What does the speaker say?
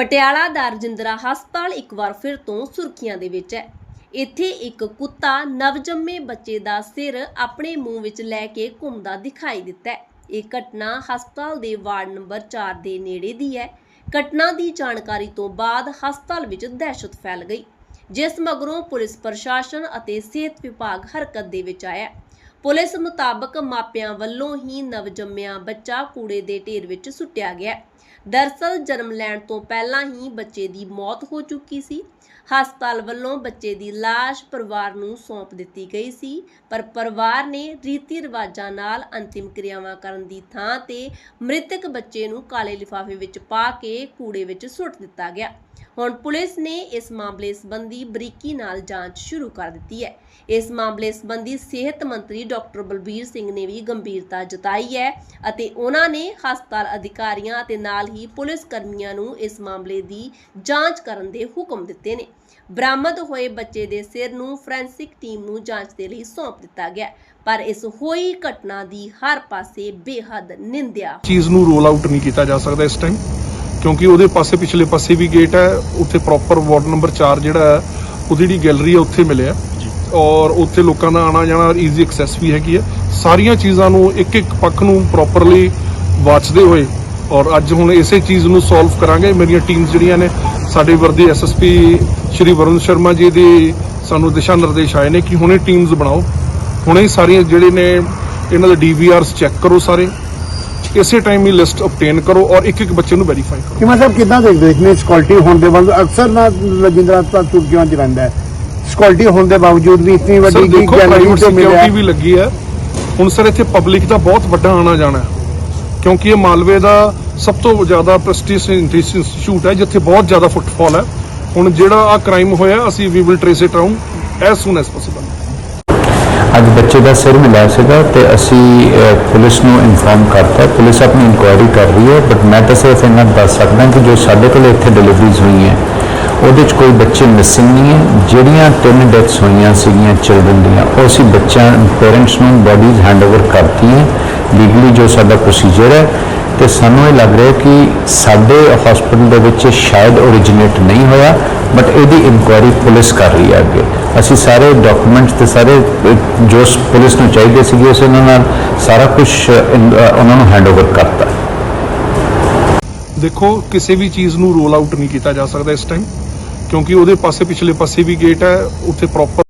ਪਟਿਆਲਾ ਦਾ ਰਜਿੰਦਰਾ ਹਸਪਤਾਲ ਇੱਕ ਵਾਰ ਫਿਰ ਤੋਂ ਸੁਰਖੀਆਂ ਦੇ ਵਿੱਚ ਹੈ। ਇੱਥੇ ਇੱਕ ਕੁੱਤਾ ਨਵਜੰਮੇ ਬੱਚੇ ਦਾ ਸਿਰ ਆਪਣੇ ਮੂੰਹ ਵਿੱਚ ਲੈ ਕੇ ਘੁੰਮਦਾ ਦਿਖਾਈ ਦਿੱਤਾ ਹੈ। ਇਹ ਘਟਨਾ ਹਸਪਤਾਲ ਦੇ ਵਾਰਡ ਨੰਬਰ 4 ਦੇ ਨੇੜੇ ਦੀ ਹੈ। ਘਟਨਾ ਦੀ ਜਾਣਕਾਰੀ ਤੋਂ ਬਾਅਦ ਹਸਪਤਾਲ ਵਿੱਚ ਦਹਿਸ਼ਤ ਫੈਲ ਗਈ, ਜਿਸ ਮਗਰੋਂ ਪੁਲਿਸ ਪ੍ਰਸ਼ਾਸਨ ਅਤੇ ਸਿਹਤ ਵਿਭਾਗ ਹਰਕਤ ਦੇ ਵਿੱਚ ਆਇਆ। ਪੁਲਿਸ ਮੁਤਾਬਕ ਮਾਪਿਆਂ ਵੱਲੋਂ ਹੀ ਨਵਜੰਮਿਆ ਬੱਚਾ ਕੂੜੇ ਦੇ ਢੇਰ ਵਿੱਚ ਸੁੱਟਿਆ ਗਿਆ। ਦਰਸਲ ਜਨਮ ਲੈਣ ਤੋਂ ਪਹਿਲਾਂ ਹੀ ਬੱਚੇ ਦੀ ਮੌਤ ਹੋ ਚੁੱਕੀ ਸੀ। ਹਸਪਤਾਲ ਵੱਲੋਂ ਬੱਚੇ ਦੀ ਲਾਸ਼ ਪਰਿਵਾਰ ਨੂੰ ਸੌਂਪ ਦਿੱਤੀ ਗਈ ਸੀ, ਪਰ ਪਰਿਵਾਰ ਨੇ ਰੀਤੀ ਰਿਵਾਜਾਂ ਨਾਲ ਅੰਤਿਮ ਕਿਰਿਆਵਾਂ ਕਰਨ ਦੀ ਥਾਂ ਤੇ ਮ੍ਰਿਤਕ ਬੱਚੇ ਨੂੰ ਕਾਲੇ ਲਿਫਾਫੇ ਵਿੱਚ ਪਾ ਕੇ ਕੂੜੇ ਵਿੱਚ ਸੁੱਟ ਦਿੱਤਾ ਗਿਆ। ਹੁਣ ਪੁਲਿਸ ਨੇ ਇਸ ਮਾਮਲੇ ਸੰਬੰਧੀ ਬਰੀਕੀ ਨਾਲ ਜਾਂਚ ਸ਼ੁਰੂ ਕਰ ਦਿੱਤੀ ਹੈ। ਇਸ ਮਾਮਲੇ ਸੰਬੰਧੀ ਸਿਹਤ ਮੰਤਰੀ ਡਾਕਟਰ ਬਲਬੀਰ ਸਿੰਘ ਨੇ ਵੀ ਗੰਭੀਰਤਾ ਜਤਾਈ ਹੈ ਅਤੇ ਉਹਨਾਂ ਨੇ ਹਸਪਤਾਲ ਅਧਿਕਾਰੀਆਂ ਅਤੇ ਨਾਲ ਹੀ ਪੁਲਿਸ ਕਰਮੀਆਂ ਨੂੰ ਇਸ ਮਾਮਲੇ ਦੀ ਜਾਂਚ ਕਰਨ ਦੇ ਹੁਕਮ ਦਿੱਤੇ ਨੇ। ਬਰਾਮਦ ਹੋਏ ਬੱਚੇ ਦੇ ਸਿਰ ਨੂੰ ਫੋਰੈਂਸਿਕ ਟੀਮ ਨੂੰ ਜਾਂਚ ਦੇ ਲਈ ਸੌਂਪ ਦਿੱਤਾ ਗਿਆ, ਪਰ ਇਸ ਹੋਈ ਘਟਨਾ ਦੀ ਹਰ ਪਾਸੇ ਬੇਹੱਦ ਨਿੰਦਿਆ। ਚੀਜ਼ ਨੂੰ ਰੋਲ ਆਊਟ ਨਹੀਂ ਕੀਤਾ ਜਾ ਸਕਦਾ ਇਸ ਟਾਈਮ ਕਿਉਂਕਿ ਉਹਦੇ ਪਾਸੇ ਪਿਛਲੇ ਪਾਸੇ ਵੀ ਗੇਟ ਹੈ, ਉੱਥੇ ਪ੍ਰੋਪਰ ਵਾਰਡ ਨੰਬਰ 4 ਜਿਹੜਾ ਹੈ, ਉਹਦੀ ਜਿਹੜੀ ਗੈਲਰੀ ਹੈ, ਉੱਥੇ ਮਿਲਿਆ। ਔਰ ਉੱਥੇ ਲੋਕਾਂ ਦਾ ਆਣਾ ਜਾਣਾ ਈਜ਼ੀ ਐਕਸੈਸ ਵੀ ਹੈਗੀ ਹੈ। ਸਾਰੀਆਂ ਚੀਜ਼ਾਂ ਨੂੰ ਇੱਕ ਇੱਕ ਪੱਖ ਨੂੰ ਪ੍ਰੋਪਰਲੀ ਵਾਚਦੇ ਹੋਏ ਔਰ ਅੱਜ ਹੁਣ ਇਸੇ ਚੀਜ਼ ਨੂੰ ਸੋਲਵ ਕਰਾਂਗੇ। ਮੇਰੀਆਂ ਟੀਮਸ ਜਿਹੜੀਆਂ ਨੇ, ਸਾਡੇ ਵਰਦੀ ਐਸਐਸਪੀ ਸ਼੍ਰੀ ਵਰੁਣ ਸ਼ਰਮਾ ਜੀ ਦੀ ਸਾਨੂੰ ਦਿਸ਼ਾ ਨਿਰਦੇਸ਼ ਆਏ ਨੇ ਕਿ ਹੁਣੇ ਟੀਮਸ ਬਣਾਓ। ਹੁਣੇ ਹੀ ਸਾਰੀਆਂ ਜਿਹੜੇ ਨੇ, ਇਹਨਾਂ ਦੇ ਡੀਵੀਆਰਸ ਚੈੱਕ ਕਰੋ ਸਾਰੇ। ਇਸੇ ਟਾਈਮ ਹੀ ਲਿਸਟ ਅਬਟੇਨ ਕਰੋ ਔਰ ਇੱਕ ਇੱਕ ਬੱਚੇ ਨੂੰ ਵੈਰੀਫਾਈ ਕਰੋ। ਕਿਵੇਂ ਸਾਹਿਬ, ਕਿੱਦਾਂ ਦੇਖਦੇ ਹੋ? ਇਤਨੀ ਸਕਿਉਰਟੀ ਹੋਣ ਦੇ ਵੱਲ ਅਕਸਰ ਨਾ ਰਜਿੰਦਰਾ ਹਸਪਤਾਲ ਚੁੱਕਿਆਂ ਚ ਰਹਿੰਦਾ ਹੈ। ਸਕਿਉਰਟੀ ਹੋਣ ਦੇ ਬਾਵਜੂਦ ਵੀ ਇਤਨੀ ਵੱਡੀ ਦੇਖੋ ਗੈਲਰੀ ਤੋਂ ਮਿਲਿਆ? ਸਿਕਿਉਰਿਟੀ ਵੀ ਲੱਗੀ ਹੈ। ਹੁਣ ਸਰ ਇੱਥੇ ਪਬਲਿਕ ਦਾ ਬਹੁਤ ਵੱਡਾ ਆਣਾ ਜਾਣਾ ਹੈ। ਕਿਉਂਕਿ ਇਹ ਮਾਲਵੇ ਦਾ ਸਭ ਤੋਂ ਜ਼ਿਆਦਾ ਪ੍ਰੈਸਟੀਜ ਇੰਸਟੀਚਿਊਟ ਹੈ ਜਿੱਥੇ ਬਹੁਤ ਜ਼ਿਆਦਾ ਫੁੱਟਫਾਲ ਹੈ। ਹੁਣ ਜਿਹੜਾ ਆ ਕ੍ਰਾਈਮ ਹੋਇਆ ਅਸੀਂ ਵੀ will trace it out as soon as possible ਅੱਜ ਬੱਚੇ ਦਾ ਸਿਰ ਮਿਲਿਆ ਸੀਗਾ ਤੇ ਅਸੀਂ ਪੁਲਿਸ ਨੂੰ ਇਨਫੋਰਮ ਕਰਤਾ। ਪੁਲਿਸ ਆਪਣੀ ਇਨਕੁਆਇਰੀ ਕਰ ਰਹੀ ਹੈ ਬਟ ਮੈਂ ਤਾਂ ਸਿਰਫ ਇਹਨਾਂ ਦੱਸ ਸਕਦਾ ਕਿ ਜੋ ਸਾਡੇ ਕੋਲ ਇੱਥੇ ਡਿਲੀਵਰੀਜ਼ ਹੋਈਆਂ ਉਹਦੇ 'ਚ ਕੋਈ ਬੱਚੇ ਮਿਸਿੰਗ ਨਹੀਂ ਹੈ। ਜਿਹੜੀਆਂ ਤਿੰਨ ਡੈਥਸ ਹੋਈਆਂ ਸੀਗੀਆਂ ਚਿਲਡਰਨ ਦੀਆਂ, ਉਹ ਅਸੀਂ ਬੱਚਿਆਂ ਪੇਰੈਂਟਸ ਨੂੰ ਬੋਡੀਜ਼ ਹੈਂਡਓਵਰ ਹੈ। ਲੀਗਲੀ ਜੋ ਸਾਡਾ ਪ੍ਰੋਸੀਜਰ ਹੈ, ਤੇ ਸਾਨੂੰ ਇਹ ਲੱਗ ਰਿਹਾ ਕਿ ਸਾਡੇ ਹਸਪੀਟਲ ਦੇ ਵਿੱਚ ਸ਼ਾਇਦ ਓਰੀਜਿਨੇਟ ਨਹੀਂ ਹੋਇਆ ਬਟ ਇਹਦੀ ਇਨਕੁਆਇਰੀ ਪੁਲਿਸ ਕਰ ਰਹੀ ਹੈ ਅੱਗੇ। ਅਸੀਂ ਸਾਰੇ ਡਾਕੂਮੈਂਟਸ ਤੇ ਸਾਰੇ ਜੋ ਪੁਲਿਸ ਨੂੰ ਚਾਹੀਦੇ ਸੀਗੇ ਉਸ ਉਹਨਾਂ ਨਾਲ ਸਾਰਾ ਕੁਝ ਉਹਨਾਂ ਨੂੰ ਹੈਂਡਓਵਰ ਕਰਤਾ। ਦੇਖੋ, ਕਿਸੇ ਵੀ ਚੀਜ਼ ਨੂੰ ਰੋਲ ਆਊਟ ਨਹੀਂ ਕੀਤਾ ਜਾ ਸਕਦਾ ਇਸ ਟਾਈਮ ਕਿਉਂਕਿ ਉਹਦੇ ਪਾਸੇ ਪਿਛਲੇ ਪਾਸੇ ਵੀ ਗੇਟ ਹੈ ਉੱਥੇ ਪ੍ਰੋਪਰ